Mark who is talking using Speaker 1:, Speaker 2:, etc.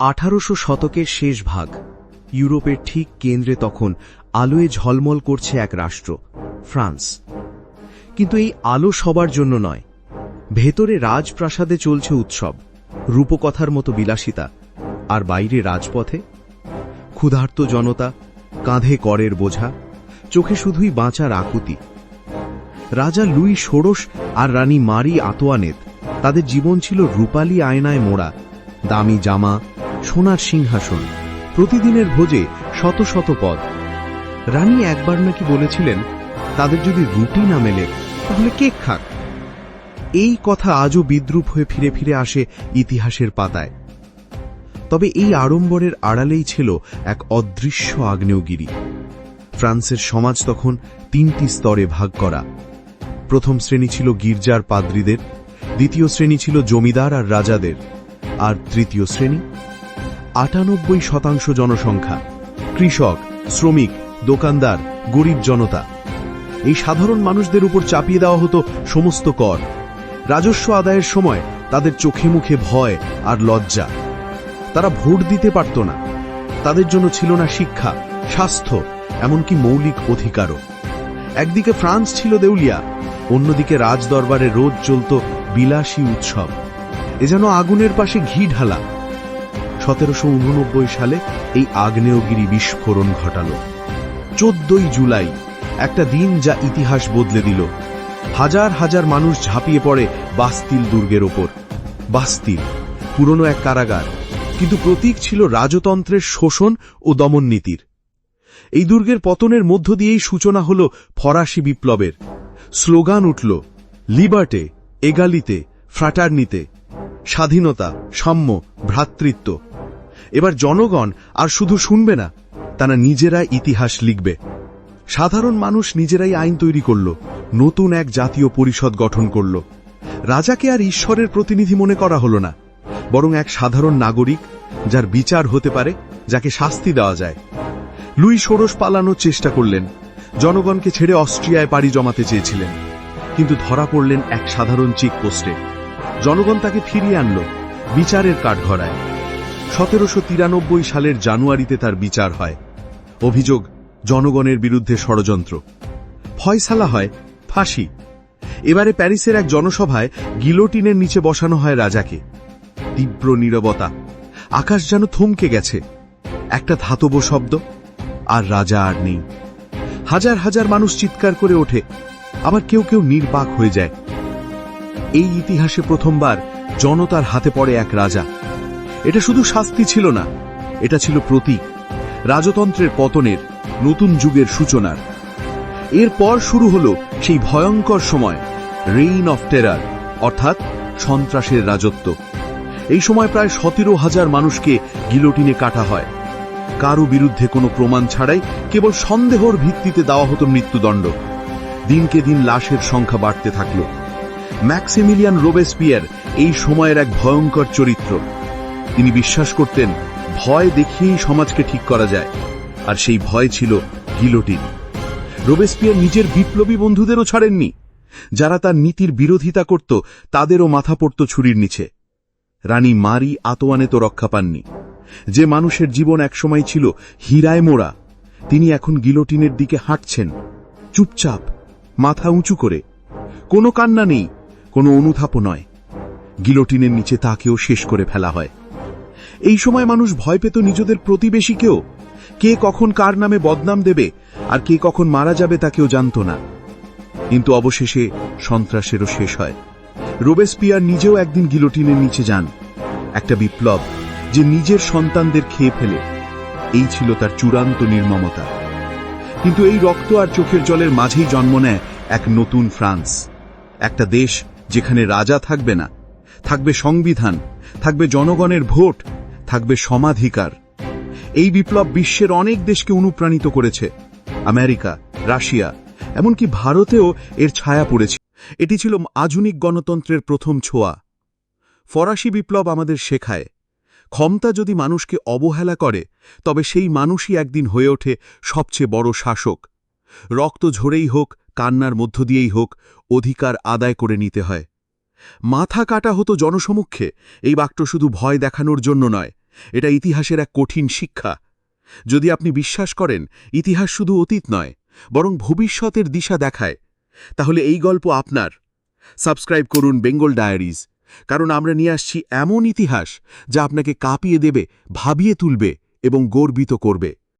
Speaker 1: আঠারোশো শতকের শেষ ভাগ। ইউরোপের ঠিক কেন্দ্রে তখন আলোয় ঝলমল করছে এক রাষ্ট্র, ফ্রান্স। কিন্তু এই আলো সবার জন্য নয়। ভেতরে রাজপ্রাসাদে চলছে উৎসব, রূপকথার মতো বিলাসিতা, আর বাইরে রাজপথে? ক্ষুধার্ত জনতা, কাঁধে করের বোঝা, চোখে শুধুই বাঁচার আকুতি। রাজা লুই ষোড়শ আর রানী মারি আতোয়ানেত, তাদের জীবন ছিল রূপালী আয়নায় মোড়া, দামি জামা সোনার সিংহাসন। প্রতিদিনের ভোজে শত শত পদ। রানী একবার নাকি বলেছিলেন, তাদের যদি রুটি না মেলে, তাহলে কেক খাক। এই কথা আজও বিদ্রুপ হয়ে ফিরে ফিরে আসে ইতিহাসের পাতায়। তবে এই আড়ম্বরের আড়ালেই ছিল এক অদৃশ্য আগ্নেয়গিরি। ফ্রান্সের সমাজ তখন তিনটি স্তরে ভাগ করা। প্রথম শ্রেণি ছিল গির্জার পাদ্রীদের, দ্বিতীয় শ্রেণি ছিল জমিদার আর রাজাদের, আর তৃতীয় শ্রেণি আটানব্বই শতাংশ জনসংখ্যা। কৃষক, শ্রমিক, দোকানদার, গরিব জনতা। এই সাধারণ মানুষদের উপর চাপিয়ে দেওয়া হতো সমস্ত কর। রাজস্ব আদায়ের সময় তাদের চোখে মুখে ভয় আর লজ্জা। তারা ভোট দিতে পারত না। তাদের জন্য ছিল না শিক্ষা, স্বাস্থ্য, এমনকি মৌলিক অধিকারও। একদিকে ফ্রান্স ছিল দেউলিয়া, অন্যদিকে রাজদরবারে রোজ চলত বিলাসী উৎসব। এ যেন আগুনের পাশে ঘি ঢালা। সতেরোশো উননব্বই সালে এই আগ্নেয়গিরি বিস্ফোরণ ঘটাল। চোদ্দই জুলাই একটা দিন যা ইতিহাস বদলে দিল। হাজার হাজার মানুষ ঝাঁপিয়ে পড়ে বাস্তিল দুর্গের ওপর। বাস্তিল, পুরনো এক কারাগার, কিন্তু প্রতীক ছিল রাজতন্ত্রের শোষণ ও দমন নীতির এই দুর্গের পতনের মধ্য দিয়েই সূচনা হল ফরাসি বিপ্লবের। স্লোগান উঠল, লিবার্টে, এগালিতে, ফ্রাটার্নিতে, স্বাধীনতা, সাম্য, ভ্রাতৃত্ব। এবার জনগণ আর শুধু শুনবে না, তারা নিজেরা ইতিহাস লিখবে। সাধারণ মানুষ নিজেরাই আইন তৈরি করল, নতুন এক জাতীয় পরিষদ গঠন করল। রাজাকে আর ঈশ্বরের প্রতিনিধি মনে করা হল না, বরং এক সাধারণ নাগরিক যার বিচার হতে পারে, যাকে শাস্তি দেওয়া যায়। লুই ষোড়শ পালানোর চেষ্টা করলেন, জনগণকে ছেড়ে অস্ট্রিয়ায় পাড়ি জমাতে চেয়েছিলেন, কিন্তু ধরা পড়লেন এক সাধারণ চেকপোস্টে। জনগণ তাকে ফিরিয়ে আনল, বিচারের কাঠঘরায় সতেরোশো তিরানব্বই সালের জানুয়ারিতে তার বিচার হয়। অভিযোগ, জনগণের বিরুদ্ধে ষড়যন্ত্র। ফয়সালা হয় ফাঁসি। এবারে প্যারিসের এক জনসভায় গিলোটিনের নিচে বসানো হয় রাজাকে। তীব্র নীরবতা। আকাশ যেন থমকে গেছে। একটা ধাতব শব্দ, আর রাজা আর নেই। হাজার হাজার মানুষ চিৎকার করে ওঠে, আবার কেউ কেউ নির্বাক হয়ে যায়। এই ইতিহাসে প্রথমবার জনতার হাতে পড়ে এক রাজা। এটা শুধু শাস্তি ছিল না, এটা ছিল প্রতীক, রাজতন্ত্রের পতনের নতুন যুগের সূচনার। এরপর শুরু হল সেই ভয়ঙ্কর সময় রেইন অফ টেরার অর্থাৎ সন্ত্রাসের রাজত্ব। এই সময় প্রায় সতেরো হাজার মানুষকে গিলোটিনে কাটা হয়। কারও বিরুদ্ধে কোনো প্রমাণ ছাড়াই কেবল সন্দেহর ভিত্তিতে দেওয়া হতো মৃত্যুদণ্ড। দিনকে দিন লাশের সংখ্যা বাড়তে থাকল। ম্যাক্সিমিলিয়ান রোবেসপিয়ার এই সময়ের এক ভয়ঙ্কর চরিত্র। তিনি বিশ্বাস করতেন, ভয় দেখিয়েই সমাজকে ঠিক করা যায়। আর সেই ভয় ছিল গিলোটিন। রোবেসপিয়ার নিজের বিপ্লবী বন্ধুদেরও ছাড়েননি। যারা তার নীতির বিরোধিতা করত, তাদেরও মাথা পড়ত ছুরির নিচে। রানী মারি আতোয়ানে তো রক্ষা পাননি। যে মানুষের জীবন একসময় ছিল হীরায় মোড়া, তিনি এখন গিলোটিনের দিকে হাঁটছেন। চুপচাপ, মাথা উঁচু করে। কোনো কান্না নেই, কোনো অনুথাপও নয়। গিলোটিনের নিচে তাকেও শেষ করে ফেলা হয়। এই সময় মানুষ ভয় পেত নিজেদের প্রতিবেশীকেও। কে কখন কার নামে বদনাম দেবে, আর কে কখন মারা যাবে তা কেউ জানত না। কিন্তু অবশেষে সন্ত্রাসেরও শেষ হয়। রোবেসপিয়ার নিজেও একদিন গিলোটিনের নিচে যান। একটা বিপ্লব যে নিজের সন্তানদের খেয়ে ফেলে। এই ছিল তার চূড়ান্ত নির্মমতা। কিন্তু এই রক্ত আর চোখের জলের মাঝেই জন্ম নেয় এক নতুন ফ্রান্স। একটা দেশ যেখানে রাজা থাকবে না। থাকবে সংবিধান, থাকবে জনগণের ভোট থাকবে সমাধিকার। এই বিপ্লব বিশ্বের অনেক দেশকে অনুপ্রাণিত করেছে। আমেরিকা, রাশিয়া, এমনকি ভারতেও এর ছায়া পড়েছে। এটি ছিল আধুনিক গণতন্ত্রের প্রথম ছোঁয়া। ফরাসি বিপ্লব আমাদের শেখায়, ক্ষমতা যদি মানুষকে অবহেলা করে, তবে সেই মানুষই একদিন হয়ে ওঠে সবচেয়ে বড় শাসক। রক্ত ঝরেই হোক, কান্নার মধ্য দিয়েই হোক, অধিকার আদায় করে নিতে হয়। মাথা কাটা হতো জনসমক্ষে, এই বাক্য শুধু ভয় দেখানোর জন্য নয়
Speaker 2: এটা ইতিহাসের এক কঠিন শিক্ষা। যদি আপনি বিশ্বাস করেন, ইতিহাস শুধু অতীত নয়, বরং ভবিষ্যতের দিশা দেখায়, তাহলে এই গল্প আপনার। সাবস্ক্রাইব করুন বেঙ্গল ডায়েরিজ, কারণ আমরা নিয়ে আসছি এমন ইতিহাস যা আপনাকে কাঁপিয়ে দেবে, ভাবিয়ে তুলবে এবং গর্বিত করবে।